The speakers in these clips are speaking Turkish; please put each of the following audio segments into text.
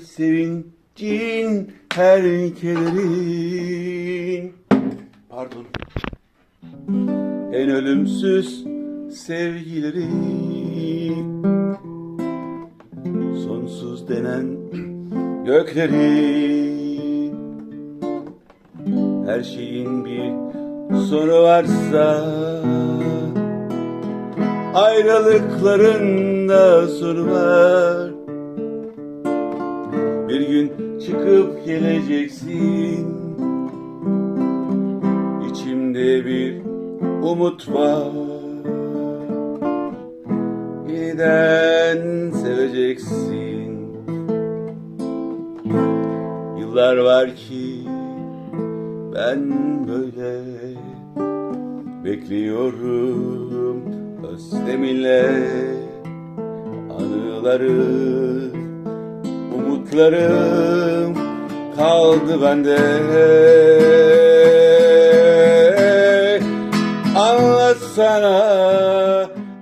sevincin her kederin. Pardon. En ölümsüz sevgileri Sonsuz denen gökleri Her şeyin bir sonu varsa Ayrılıkların da sonu var gün çıkıp geleceksin. İçimde bir umut var. Yeniden seveceksin? Yıllar var ki ben böyle Bekliyorum. Özleminle Anıları, Yaptıklarım kaldı bende. Anlatsana,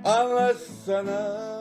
anlatsana.